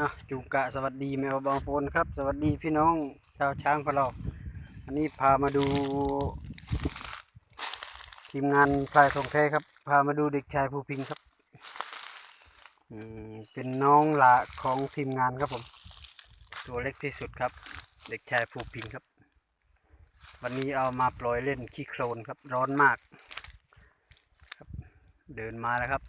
อะจูกะสวัสดีแมวบางปนครับ สวัสดีพี่น้องชาวช้างของเรา อันนี้พามาดู ทีมงานพลายทองแท้ครับ พามาดูเด็กชายภูพิงครับอืมเป็นน้องหละของทีมงานครับผม ตัวเล็กที่สุดครับ เด็กชายภูพิงครับ วันนี้เอามาปล่อยเล่นขี้โคลนครับ ร้อนมากครับ เดินมาแล้วครับ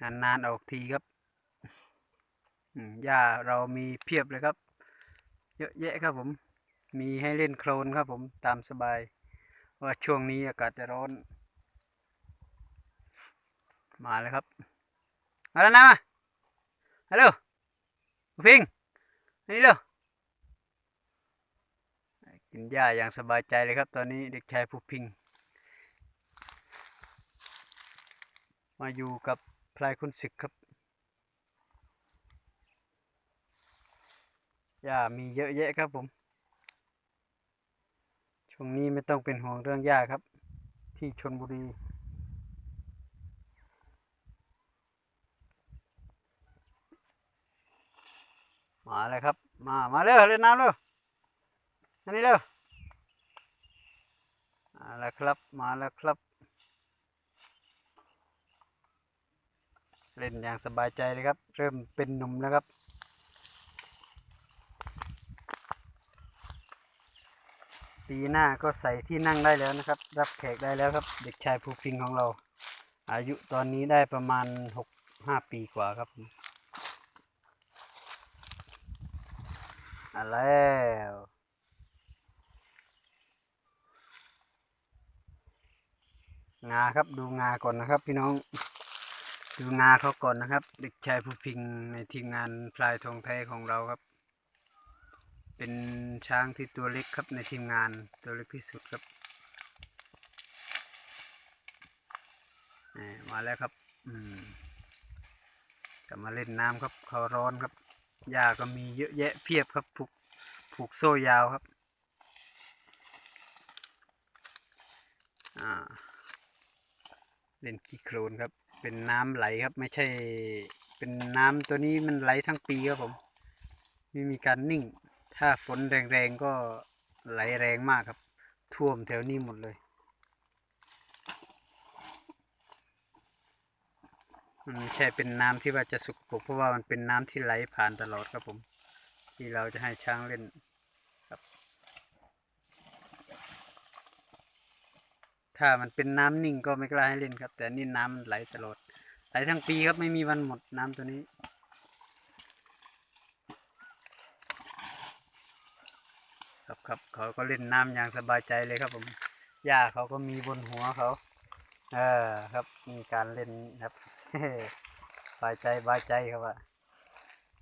นานๆออกทีครับหญ้าเรามีเพียบเลยครับ เยอะแยะครับผม มีให้เล่นโคลนครับผมตามสบาย ว่าช่วงนี้อากาศจะร้อน มาแล้วครับ มาแล้วนะมาฮัลโหลพิงนี่เร็วกินหญ้าอย่างสบายใจเลยครับ ตอนนี้เด็กชายภูพิง มาอยู่กับ พลายคุณศึกครับหญ้ามีเยอะแยะครับผม ช่วงนี้ไม่ต้องเป็นห่วงเรื่องหญ้าครับ ที่ชนบุรีมาเลยครับ มา มาเร็วเล่นน้ำเร็วอันนี้เร็วมาแล้วครับ มาแล้วครับ เล่นอย่างสบายใจเลยครับ เริ่มเป็นหนุ่มแล้วครับ ปีหน้าก็ใส่ที่นั่งได้แล้วนะครับ รับแขกได้แล้วครับ เด็กชายภูพิงของเรา อายุตอนนี้ได้ประมาณหกห้าปีกว่าครับอะแล้วงาครับดูงาก่อนนะครับพี่น้อง ดูงาเขาก่อนนะครับ เด็กชายภูพิงในทีมงานพลายทองแท้ของเราครับ เป็นช้างที่ตัวเล็กครับในทีมงานตัวเล็กที่สุดครับมาแล้วครับอืมกลับมาเล่นน้ำครับเขาร้อนครับหญ้าก็มีเยอะแยะเพียบครับผูกผูกโซ่ยาวครับอ่าเล่นขี้โคลนครับ เป็นน้ำไหลครับ ไม่ใช่ เป็นน้ำตัวนี้มันไหลทั้งปีครับผมไม่มีการนิ่ง ถ้าฝนแรงๆก็ไหลแรงมากครับ ท่วมแถวนี้หมดเลย มันไม่ใช่เป็นน้ำที่ว่าจะสุกปกเพราะว่ามันเป็นน้ำที่ไหลผ่านตลอดครับผม ที่เราจะให้ช้างเล่นครับ ถ้ามันเป็นน้ำนิ่งก็ไม่กล้าให้เล่นครับ แต่นี่น้ำมันไหลตลอดไหลทั้งปีครับไม่มีวันหมดน้ำตัวนี้ ครับครับเขาก็เล่นน้ำอย่างสบายใจเลยครับผมหญ้าเขาก็มีบนหัวเขา เออครับมีการเล่นครับบายใจบายใจครับว่า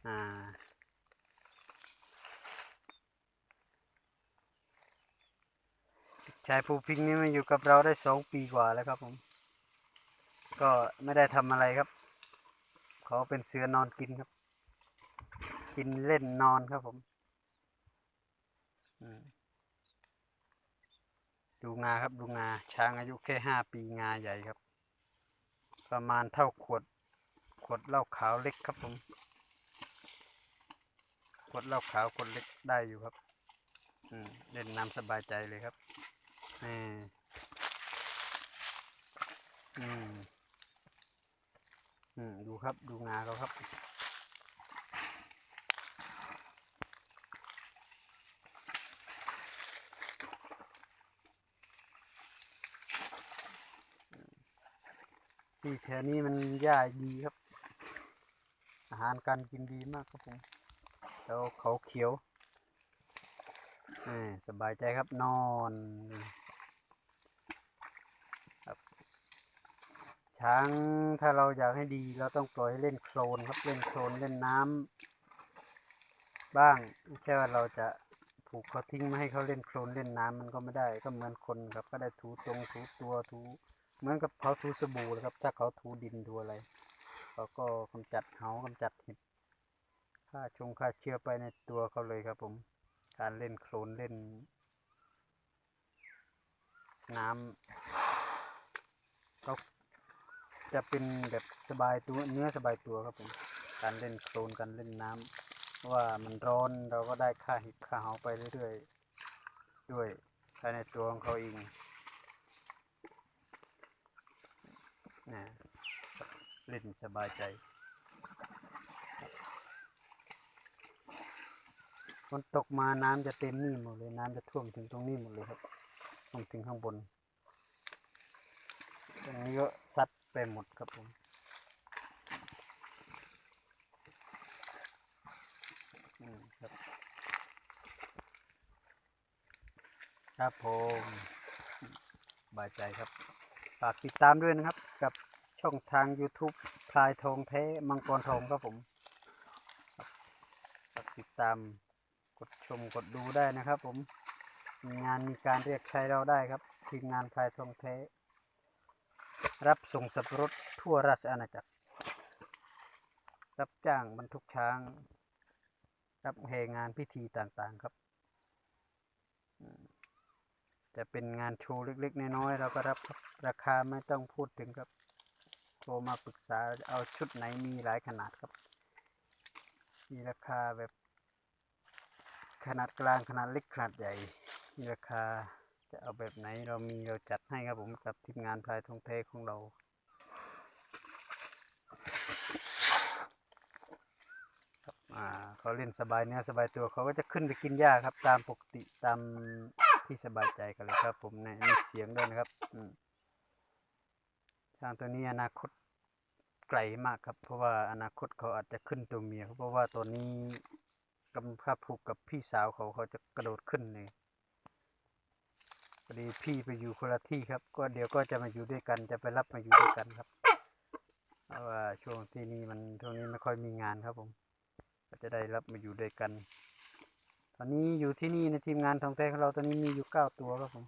อ่า ชายภูพิงนี่มาอยู่กับเราได้สองปีกว่าแล้วครับผม ก็ไม่ได้ทำอะไรครับ เขาเป็นเสือนอนกินครับ กินเล่นนอนครับผมดูงาครับดูงา ช้างอายุแค่ห้าปีงาใหญ่ครับ ประมาณเท่าขวด ขวดเหล้าขาวเล็กครับผม ขวดเหล้าขาวขวดเล็กได้อยู่ครับเล่นน้ำสบายใจเลยครับ นี่อืมอืม ดูครับ ดูงาเขาครับ ที่แถวนี้มันหญ้าดีครับ อาหารการกินดีมากครับผม แล้วเขาเขียวอ่าสบายใจครับนอนครับ ช้างถ้าเราอยากให้ดีเราต้องปล่อยให้เล่นโคลนครับเล่นโคลนเล่นน้ำบ้างไม่ใช่ว่าเราจะผูกเขาทิ้งไม่ให้เขาเล่นโคลนเล่นน้ำมันก็ไม่ได้ก็เหมือนคนครับ ก็ได้ถูตรงถูตัวถูเหมือนกับเขาถูสบู่เลยครับ ถ้าเขาถูดินถูอะไรเขาก็กำจัดเหากำจัดเห็ดฆ่าชงฆ่าเชื้อไปในตัวเขาเลยครับ ผม การเล่นโคลนเล่น น้ำเขา จะเป็นแบบสบายตัวเนื้อสบายตัวครับผมการเล่นโคลนการเล่นน้ำเพราว่ามันร้อนเราก็ได้ค่าหิบค่าเหาไปเรื่อยๆด้วยภายในตัวของเขาเองนะเล่นสบายใจฝนตกมาน้ำจะเต็มนี่หมดเลย น้ำจะท่วมถึงตรงนี้หมดเลยครับท่วมถึงข้างบนตรงนี้ก็ซัด ไปหมดครับผมครับ ครับผมสบายใจครับ ฝากติดตามด้วยนะครับ กับช่องทาง YouTube พลายทองแท้มังกรทองครับผมฝากติดตามกดชมกดดูได้นะครับผม มีงานมีการเรียกใช้เราได้ครับ ทีมงานพลายทองแท้ รับส่งสับปะรถทั่วราชอาณาจักร รับจ้างบรรทุกช้าง รับแห่งานพิธีต่างๆครับ จะเป็นงานโชว์เล็กๆ น้อยๆเราก็รับราคาไม่ต้องพูดถึงครับโทรมาปรึกษาเอาชุดไหนมีหลายขนาดครับ มีราคาแบบขนาดกลางขนาดเล็กขนาดใหญ่ มีราคา จะเอาแบบไหนเรามีเราจัดให้ครับผมกับทีมงานพลายทองเทของเราครับอ่าเขาเล่นสบายเนื้อสบายตัวเขาก็จะขึ้นไปกินหญ้าครับ ตามปกติตามที่สบายใจกันเลยครับผมเนี่ยมีเสียงด้วยนะครับอืมช้างตัวนี้อนาคตไกลมากครับ เพราะว่าอนาคตเขาอาจจะขึ้นตัวเมียเพราะว่าตัวนี้กำลังผูกกับพี่สาวเขาเขาจะกระโดดขึ้นเลย พอดีพี่ไปอยู่คนละที่ครับ ก็เดี๋ยวก็จะมาอยู่ด้วยกัน จะไปรับมาอยู่ด้วยกันครับ เพราะว่าช่วงที่นี่มันช่วงนี้ไม่ค่อยมีงานครับผม ก็จะได้รับมาอยู่ด้วยกัน ตอนนี้อยู่ที่นี่ในทีมงานทองแท้ของเราตอนนี้มีอยู่เก้าตัวครับผม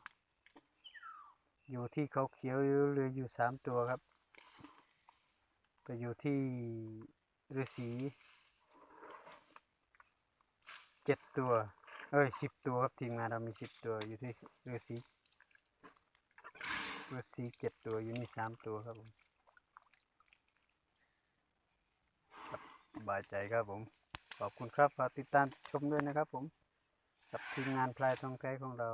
อยู่ที่เขาเขียวเหลืออยู่สามตัวครับ ไปอยู่ที่ฤาษีเจ็ดตัว เอ้ยสิบตัวครับทีมงานเรามีสิบตัวอยู่ที่เรือสีเรือสีเจ็ดตัวอยู่นี่สามตัวครับผมสบายใจครับผม ขอบคุณครับฝากติดตามชมด้วยนะครับผม กับทีมงานพลายทองแก้ของเรา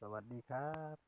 สวัสดีครับ